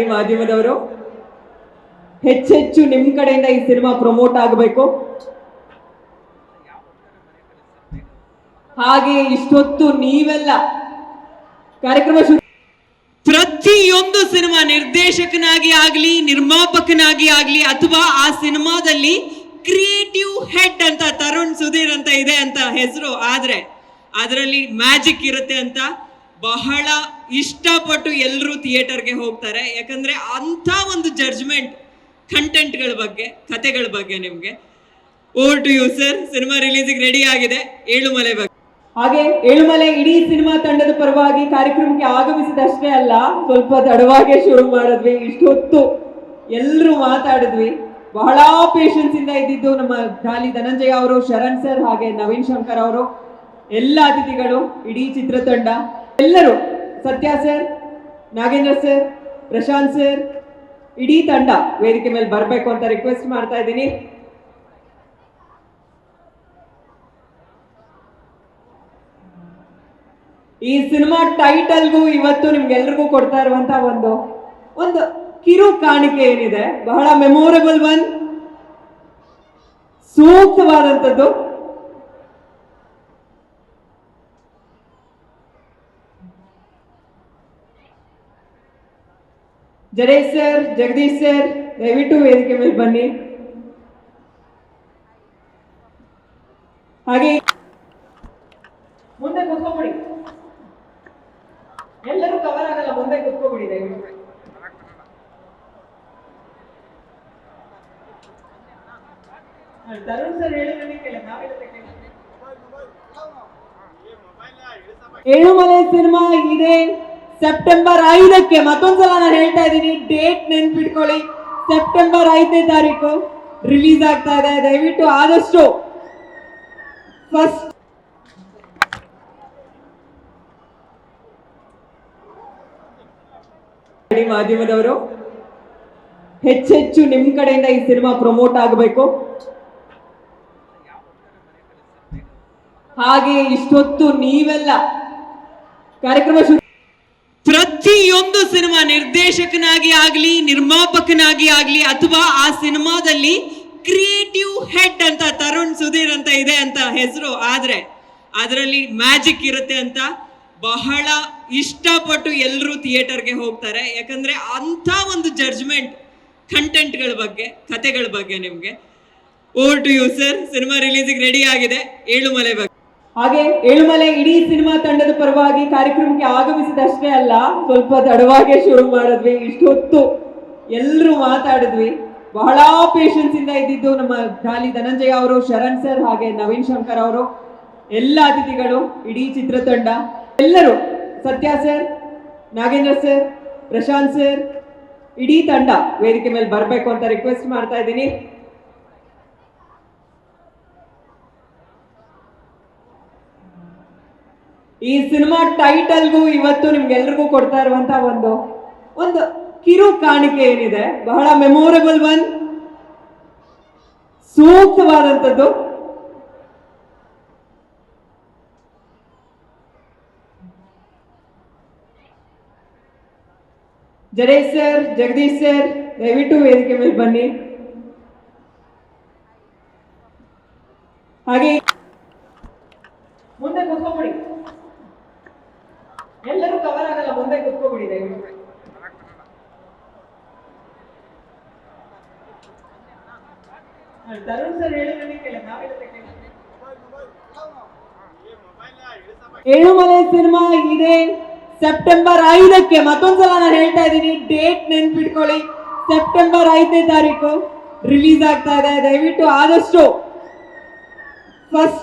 ಇಡೀ ಮಾಧ್ಯಮದವರು ಹೆಚ್ಚೆಚ್ಚು ನಿಮ್ ಕಡೆಯಿಂದ ಈ ಸಿನಿಮಾ ಪ್ರಮೋಟ್ ಆಗಬೇಕು. ಹಾಗೆ ಇಷ್ಟೊತ್ತು ನೀವೆಲ್ಲ ಕಾರ್ಯಕ್ರಮ ಪ್ರತಿಯೊಂದು ಸಿನಿಮಾ ನಿರ್ದೇಶಕನಾಗಿ ಆಗ್ಲಿ, ನಿರ್ಮಾಪಕನಾಗಿ ಆಗ್ಲಿ, ಅಥವಾ ಆ ಸಿನಿಮಾದಲ್ಲಿ ಕ್ರಿಯೇಟಿವ್ ಹೆಡ್ ಅಂತ ತರುಣ್ ಸುಧೀರ್ ಅಂತ ಇದೆ ಅಂತ ಹೆಸರು ಆದ್ರೆ, ಅದರಲ್ಲಿ ಮ್ಯಾಜಿಕ್ ಇರುತ್ತೆ ಅಂತ ಬಹಳ ಇಷ್ಟಪಟ್ಟು ಎಲ್ಲರೂ ಥಿಯೇಟರ್ಗೆ ಹೋಗ್ತಾರೆ. ಯಾಕಂದ್ರೆ ಅಂಥ ಒಂದು ಜಡ್ಜ್ಮೆಂಟ್ ಕಂಟೆಂಟ್ಗಳ ಬಗ್ಗೆ, ಕತೆಗಳ ಬಗ್ಗೆ ನಿಮಗೆ. Over to you sir cinema ರಿಲೀಸಿಗೆ ready ಆಗಿದೆ. ಏಳುಮಲೆ ಬಗ್ಗೆ. ಹಾಗೆ ಏಳುಮಲೆ ಇಡೀ ಸಿನಿಮಾ ತಂಡದ ಪರವಾಗಿ ಕಾರ್ಯಕ್ರಮಕ್ಕೆ ಆಗಮಿಸಿದಷ್ಟೇ ಅಲ್ಲ, ಸ್ವಲ್ಪ ತಡವಾಗೆ ಶುರು ಮಾಡಿದ್ವಿ. ಇಷ್ಟೊತ್ತು ಎಲ್ಲರೂ ಮಾತಾಡಿದ್ವಿ. ಬಹಳ ಪೇಷನ್ಸ್ ಇಂದ ಇದ್ದಿದ್ದು ನಮ್ಮ ಗಾಲಿ ಧನಂಜಯ ಅವರು, ಶರಣ್ ಸರ್ ಹಾಗೆ ನವೀನ್ ಶಂಕರ್ ಅವರು, ಎಲ್ಲ ಅತಿಥಿಗಳು, ಇಡೀ ಚಿತ್ರತಂಡ. ಎಲ್ಲರೂ, Satya sir, Nagendra sir, Prashanth sir, ಇಡೀ ತಂಡ ವೇದಿಕೆ ಮೇಲೆ ಬರಬೇಕು ಅಂತ ರಿಕ್ವೆಸ್ಟ್ ಮಾಡ್ತಾ ಇದ್ದೀನಿ. ಈ ಸಿನಿಮಾ ಟೈಟಲ್ಗೂ ಇವತ್ತು ನಿಮ್ಗೆಲ್ರಿಗೂ ಕೊಡ್ತಾ ಇರುವಂತ ಒಂದು ಒಂದು ಕಿರು ಕಾಣಿಕೆ ಏನಿದೆ, ಬಹಳ ಮೆಮೊರಬಲ್ ಒನ್ ಸೂಕ್ತವಾದಂಥದ್ದು. ಜಡೇಶ್ ಸರ್ ಜಗದೀಶ್ ಸರ್ ದಯವಿಟ್ಟು ವೇದಿಕೆ ಮೇಲೆ ಬನ್ನಿ. ಹಾಗೆ ಮುಂದೆ ಕುತ್ಕೊಂಡ್ಬಿಡಿ ಎಲ್ಲರೂ ಕವರ್ ಆಗಲ್ಲ, ಮುಂದೆ ಕುತ್ಕೊಂಡ್ಬಿಡಿ ದಯವಿಟ್ಟು. ತರುಣ್ ಸರ್ ಹೇಳಿದ್ರೆ ಕೇಳ ನಾವೆಲ್ಲ ಏಳುಮಲೆ ಸಿನಿಮಾ ಇದೆ. ಸೆಪ್ಟೆಂಬರ್ ಐದಕ್ಕೆ ಮತ್ತೊಂದ್ಸಲ ನಾನು ಹೇಳ್ತಾ ಇದ್ದೀನಿ ಡೇಟ್ ನೆನ್ಪಿಟ್ಕೊಳ್ಳಿ. ಸೆಪ್ಟೆಂಬರ್ ಐದನೇ ತಾರೀಕು ರಿಲೀಸ್ ಆಗ್ತಾ ಇದೆ. ದಯವಿಟ್ಟು ಆದಷ್ಟು ಫಸ್ಟ್ ಮಾಧ್ಯಮದವರು ಹೆಚ್ಚೆಚ್ಚು ನಿಮ್ ಕಡೆಯಿಂದ ಈ ಸಿನಿಮಾ ಪ್ರಮೋಟ್ ಆಗಬೇಕು. ಹಾಗೆ ಇಷ್ಟೊತ್ತು ನೀವೆಲ್ಲ ಕಾರ್ಯಕ್ರಮ ಪ್ರತಿಯೊಂದು ಸಿನಿಮಾ ನಿರ್ದೇಶಕನಾಗಿ ಆಗ್ಲಿ, ನಿರ್ಮಾಪಕನಾಗಿ ಆಗ್ಲಿ, ಅಥವಾ ಆ ಸಿನಿಮಾದಲ್ಲಿ ಕ್ರಿಯೇಟಿವ್ ಹೆಡ್ ಅಂತ ತರುಣ್ ಸುಧೀರ್ ಅಂತ ಇದೆ ಅಂತ ಹೆಸರು ಆದ್ರೆ ಅದರಲ್ಲಿ ಮ್ಯಾಜಿಕ್ ಇರುತ್ತೆ ಅಂತ ಬಹಳ ಇಷ್ಟಪಟ್ಟು ಎಲ್ಲರೂ ಥಿಯೇಟರ್ಗೆ ಹೋಗ್ತಾರೆ. ಯಾಕಂದ್ರೆ ಅಂಥ ಒಂದು ಜಡ್ಜ್ಮೆಂಟ್ ಕಂಟೆಂಟ್ಗಳ ಬಗ್ಗೆ, ಕತೆಗಳ ಬಗ್ಗೆ ನಿಮಗೆ. Over to you sir cinema ರಿಲೀಸಿಗೆ ready ಆಗಿದೆ. ಏಳುಮಲೆ ಬಗ್ಗೆ. ಹಾಗೆ ಏಳುಮಲೆ ಇಡೀ ಸಿನಿಮಾ ತಂಡದ ಪರವಾಗಿ ಕಾರ್ಯಕ್ರಮಕ್ಕೆ ಆಗಮಿಸಿದಷ್ಟೇ ಅಲ್ಲ, ಸ್ವಲ್ಪ ತಡವಾಗೆ ಶುರು ಮಾಡಿದ್ವಿ. ಇಷ್ಟೊತ್ತು ಎಲ್ಲರೂ ಮಾತಾಡಿದ್ವಿ. ಬಹಳ ಪೇಷನ್ಸ್ ಇಂದ ಇದ್ದಿದ್ದು ನಮ್ಮ ಖಾಲಿ ಧನಂಜಯ ಅವರು, ಶರಣ್ ಸರ್ ಹಾಗೆ ನವೀನ್ ಶಂಕರ್ ಅವರು, ಎಲ್ಲ ಅತಿಥಿಗಳು, ಇಡೀ ಚಿತ್ರತಂಡ. ಎಲ್ಲರೂ, Satya sir Nagendra sir Prashanth sir ಇಡೀ ತಂಡ ವೇದಿಕೆ ಮೇಲೆ ಬರಬೇಕು ಅಂತ ರಿಕ್ವೆಸ್ಟ್ ಮಾಡ್ತಾ ಇದ್ದೀನಿ. ಈ ಸಿನಿಮಾ ಟೈಟಲ್ಗೂ ಇವತ್ತು ನಿಮ್ಗೆಲ್ರಿಗೂ ಕೊಡ್ತಾ ಇರುವಂತ ಒಂದು ಒಂದು ಕಿರು ಕಾಣಿಕೆ ಏನಿದೆ, ಬಹಳ ಮೆಮೊರಬಲ್ ಒನ್ ಸೂಕ್ತವಾದಂಥದ್ದು. ಜಡೇಶ್ ಸರ್ ಜಗದೀಶ್ ಸರ್ ದಯವಿಟ್ಟು ವೇದಿಕೆ ಮೇಲೆ ಬನ್ನಿ. ಹಾಗೆ, ಮುಂದೆ ಕುತ್ಕೊಂಡ್ಬಿಡಿ ಎಲ್ಲರೂ ಕವರ್ ಆಗಲ್ಲ ಮುಂದೆ ಕುತ್ಕೊಂಡ್ಬಿಡಿ ದಯವಿಟ್ಟು ಹಾ, ತರುಣ್ ಸರ್ ಏಳುಮಲೆ ಸಿನಿಮಾ ಇದೆ. ಸೆಪ್ಟೆಂಬರ್ ಐದಕ್ಕೆ ಮತ್ತೊಂದ್ಸಲ ನಾನು ಹೇಳ್ತಾ ಇದ್ದೀನಿ ಡೇಟ್ ನೆನ್ಪಿಟ್ಕೊಳ್ಳಿ. ಸೆಪ್ಟೆಂಬರ್ ಐದನೇ ತಾರೀಕು ರಿಲೀಸ್ ಆಗ್ತಾ ಇದೆ. ದಯವಿಟ್ಟು ಆದಷ್ಟು ಫಸ್ಟ್